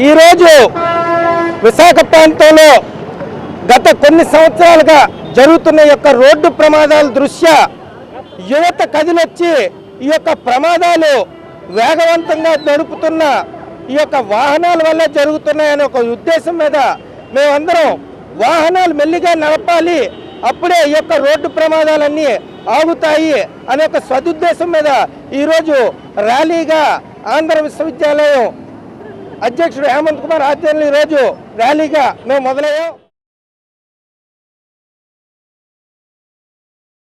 ఈరోజు విశాఖ ప్రాంతంలో గత కొన్ని సంవత్సరాలుగా జరుగుతున్న యొక్క రోడ్డు ప్రమాదాల దృష్ట్యా యువత కదిలొచ్చి ఈ యొక్క ప్రమాదాలు వేగవంతంగా నడుపుతున్న ఈ యొక్క వాహనాల వల్ల జరుగుతున్నాయనే ఒక ఉద్దేశం మీద మేమందరం వాహనాలు మెల్లిగా నడపాలి. అప్పుడే ఈ యొక్క రోడ్డు ప్రమాదాలన్నీ ఆగుతాయి అనే ఒక సదుద్దేశం మీద ఈరోజు ర్యాలీగా ఆంధ్ర విశ్వవిద్యాలయం అధ్యక్షుడు హేమంత్ కుమార్ ఆధ్వర్యంలో ఈరోజు ర్యాలీగా మేము మొదలయ్యాం.